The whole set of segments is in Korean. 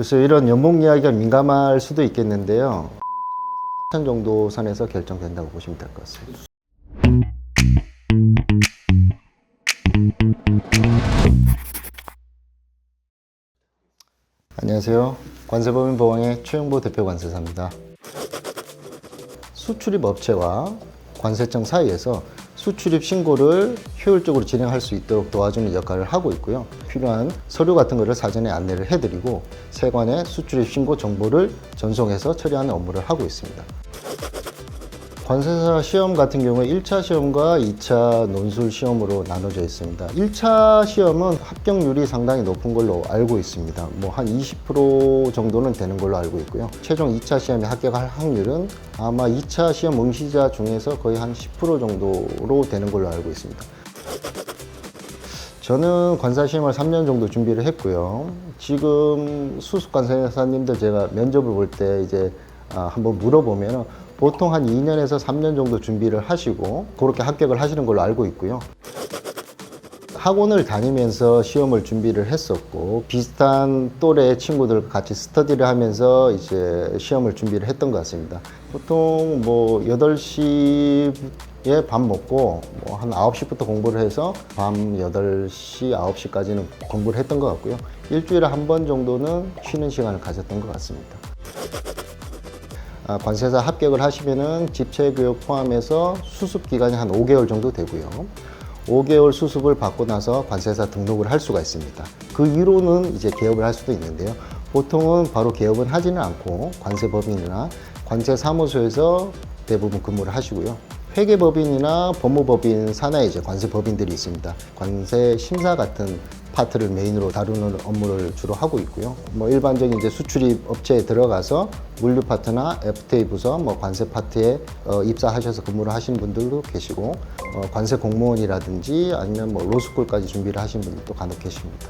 그래서 이런 연봉 이야기가 민감할 수도 있겠는데요. 4천 정도 선에서 결정된다고 보시면 될 것 같습니다. 안녕하세요. 관세법인 보왕의 최영보 대표 관세사입니다. 수출입 업체와 관세청 사이에서 수출입 신고를 효율적으로 진행할 수 있도록 도와주는 역할을 하고 있고요. 필요한 서류 같은 것을 사전에 안내를 해드리고 세관의 수출입 신고 정보를 전송해서 처리하는 업무를 하고 있습니다. 관세사 시험 같은 경우에 1차 시험과 2차 논술 시험으로 나눠져 있습니다. 1차 시험은 합격률이 상당히 높은 걸로 알고 있습니다. 뭐 한 20% 정도는 되는 걸로 알고 있고요. 최종 2차 시험에 합격할 확률은 아마 2차 시험 응시자 중에서 거의 한 10% 정도로 되는 걸로 알고 있습니다. 저는 관사 시험을 3년 정도 준비를 했고요. 지금 수습 관세사님들 제가 면접을 볼 때 이제 아, 한번 물어보면 보통 한 2년에서 3년 정도 준비를 하시고 그렇게 합격을 하시는 걸로 알고 있고요. 학원을 다니면서 시험을 준비를 했었고 비슷한 또래 친구들 같이 스터디를 하면서 이제 시험을 준비를 했던 것 같습니다. 보통 뭐 8시에 밥 먹고 뭐 한 9시부터 공부를 해서 밤 8시, 9시까지는 공부를 했던 것 같고요. 일주일에 한 번 정도는 쉬는 시간을 가졌던 것 같습니다. 아, 관세사 합격을 하시면은 집체 교육 포함해서 수습 기간이 한 5개월 정도 되고요. 5개월 수습을 받고 나서 관세사 등록을 할 수가 있습니다. 그 이후로는 이제 개업을 할 수도 있는데요. 보통은 바로 개업은 하지는 않고 관세법인이나 관세사무소에서 대부분 근무를 하시고요. 회계법인이나 법무법인 산하에 이제 관세법인들이 있습니다. 관세 심사 같은 파트를 메인으로 다루는 업무를 주로 하고 있고요. 뭐 일반적인 이제 수출입 업체에 들어가서 물류 파트나 FTA 부서, 뭐 관세 파트에 어, 입사하셔서 근무를 하신 분들도 계시고 어, 관세 공무원이라든지 아니면 뭐 로스쿨까지 준비를 하신 분들도 간혹 계십니다.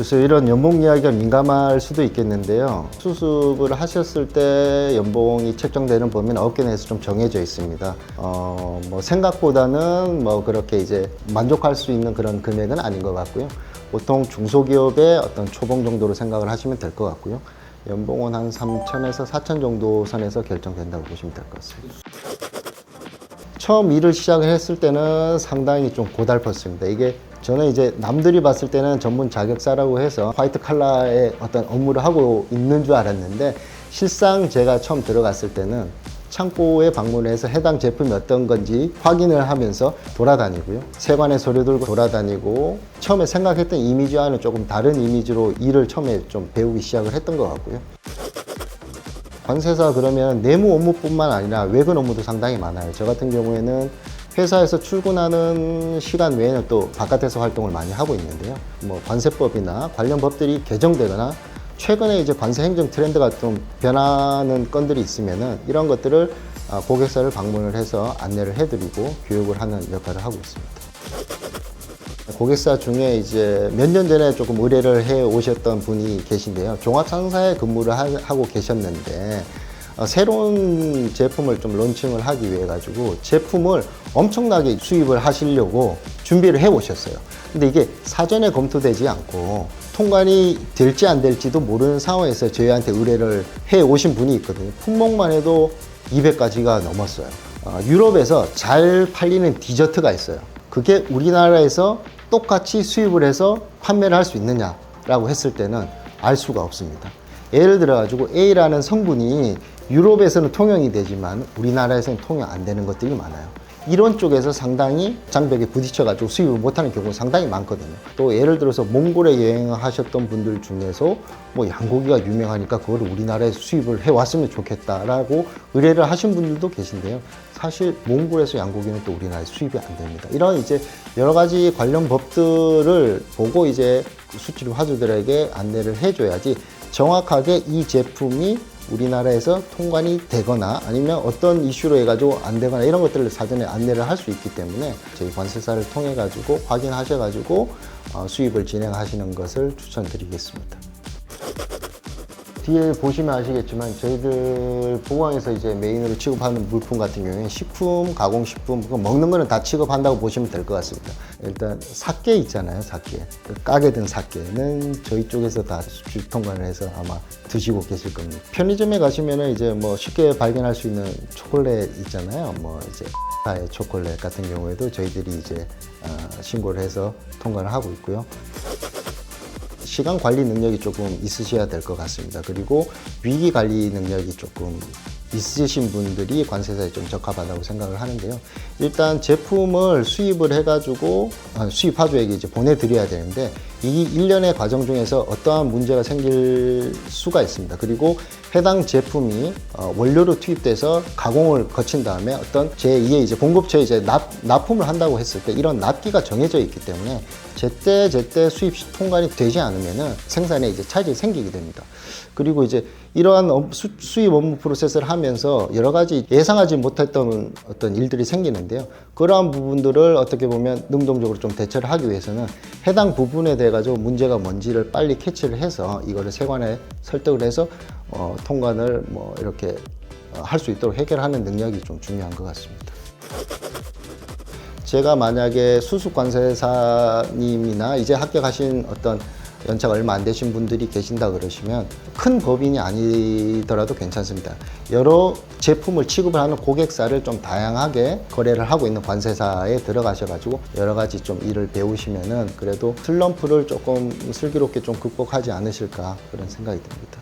그래서 이런 연봉 이야기가 민감할 수도 있겠는데요. 수습을 하셨을 때 연봉이 책정되는 범위는 업계 내에서 좀 정해져 있습니다. 어, 뭐 생각보다는 뭐 그렇게 이제 만족할 수 있는 그런 금액은 아닌 것 같고요. 보통 중소기업의 어떤 초봉 정도로 생각을 하시면 될 것 같고요. 연봉은 한 3천에서 4천 정도 선에서 결정된다고 보시면 될 것 같습니다. 처음 일을 시작을 했을 때는 상당히 좀 고달팠습니다. 이게 저는 이제 남들이 봤을 때는 전문 자격사라고 해서 화이트 칼라의 어떤 업무를 하고 있는 줄 알았는데 실상 제가 처음 들어갔을 때는 창고에 방문해서 해당 제품이 어떤 건지 확인을 하면서 돌아다니고요. 세관의 서류 들고 돌아다니고 처음에 생각했던 이미지와는 조금 다른 이미지로 일을 처음에 좀 배우기 시작을 했던 것 같고요. 관세사 그러면 내무 업무뿐만 아니라 외근 업무도 상당히 많아요. 저 같은 경우에는 회사에서 출근하는 시간 외에는 또 바깥에서 활동을 많이 하고 있는데요. 뭐 관세법이나 관련 법들이 개정되거나 최근에 이제 관세 행정 트렌드가 좀 변하는 건들이 있으면은 이런 것들을 아, 고객사를 방문을 해서 안내를 해드리고 교육을 하는 역할을 하고 있습니다. 고객사 중에 이제 몇 년 전에 조금 의뢰를 해 오셨던 분이 계신데요. 종합상사에 근무를 하, 고 계셨는데 어, 새로운 제품을 좀 론칭을 하기 위해 가지고 제품을 엄청나게 수입을 하시려고 준비를 해 오셨어요. 근데 이게 사전에 검토되지 않고 통관이 될지 안 될지도 모르는 상황에서 저희한테 의뢰를 해 오신 분이 있거든요. 품목만 해도 200가지가 넘었어요. 어, 유럽에서 잘 팔리는 디저트가 있어요. 그게 우리나라에서 똑같이 수입을 해서 판매를 할 수 있느냐라고 했을 때는 알 수가 없습니다. 예를 들어 가지고 A라는 성분이 유럽에서는 통용이 되지만 우리나라에서는 통용 안 되는 것들이 많아요. 이런 쪽에서 상당히 장벽에 부딪혀 가지고 수입을 못하는 경우가 상당히 많거든요. 또 예를 들어서 몽골에 여행을 하셨던 분들 중에서 뭐 양고기가 유명하니까 그걸 우리나라에서 수입을 해 왔으면 좋겠다라고 의뢰를 하신 분들도 계신데요. 사실 몽골에서 양고기는 또 우리나라에 수입이 안 됩니다. 이런 이제 여러 가지 관련 법들을 보고 이제 수출 화주들에게 안내를 해줘야지 정확하게 이 제품이 우리나라에서 통관이 되거나 아니면 어떤 이슈로 해가지고 안 되거나 이런 것들을 사전에 안내를 할 수 있기 때문에 저희 관세사를 통해 가지고 확인하셔 가지고 어, 수입을 진행하시는 것을 추천드리겠습니다. 뒤에 보시면 아시겠지만 저희들 보강에서 이제 메인으로 취급하는 물품 같은 경우에 식품, 가공식품, 그 먹는 거는 다 취급한다고 보시면 될 것 같습니다. 일단 사케 있잖아요, 사케. 그 까게 된 사케는 저희 쪽에서 다 수출 통관을 해서 아마 드시고 계실 겁니다. 편의점에 가시면은 이제 뭐 쉽게 발견할 수 있는 초콜릿 있잖아요. 뭐 이제 의 초콜릿 같은 경우에도 저희들이 이제 어, 신고를 해서 통관을 하고 있고요. 시간 관리 능력이 조금 있으셔야 될 것 같습니다. 그리고 위기 관리 능력이 조금 있으신 분들이 관세사에 좀 적합하다고 생각을 하는데요. 일단 제품을 수입을 해가지고 아, 수입 화주에게 이제 보내드려야 되는데 이 일련의 과정 중에서 어떠한 문제가 생길 수가 있습니다. 그리고 해당 제품이 어, 원료로 투입돼서 가공을 거친 다음에 어떤 제2의 이제 공급처에 이제 납, 납품을 한다고 했을 때 이런 납기가 정해져 있기 때문에 제때 제때 수입 통관이 되지 않으면은 생산에 이제 차질이 생기게 됩니다. 그리고 이제 이러한 업- 수, 수입 업무 프로세스를 하면서 여러 가지 예상하지 못했던 어떤 일들이 생기는데요. 그러한 부분들을 어떻게 보면 능동적으로 좀 대처를 하기 위해서는 해당 부분에 대해 가지고 문제가 뭔지를 빨리 캐치를 해서 이거를 세관에 설득을 해서 어, 통관을 뭐 이렇게 할 수 있도록 해결하는 능력이 좀 중요한 것 같습니다. 제가 만약에 수습관세사님이나 이제 합격하신 어떤 연차가 얼마 안 되신 분들이 계신다 그러시면 큰 법인이 아니더라도 괜찮습니다. 여러 제품을 취급을 하는 고객사를 좀 다양하게 거래를 하고 있는 관세사에 들어가셔가지고 여러 가지 좀 일을 배우시면은 그래도 슬럼프를 조금 슬기롭게 좀 극복하지 않으실까 그런 생각이 듭니다.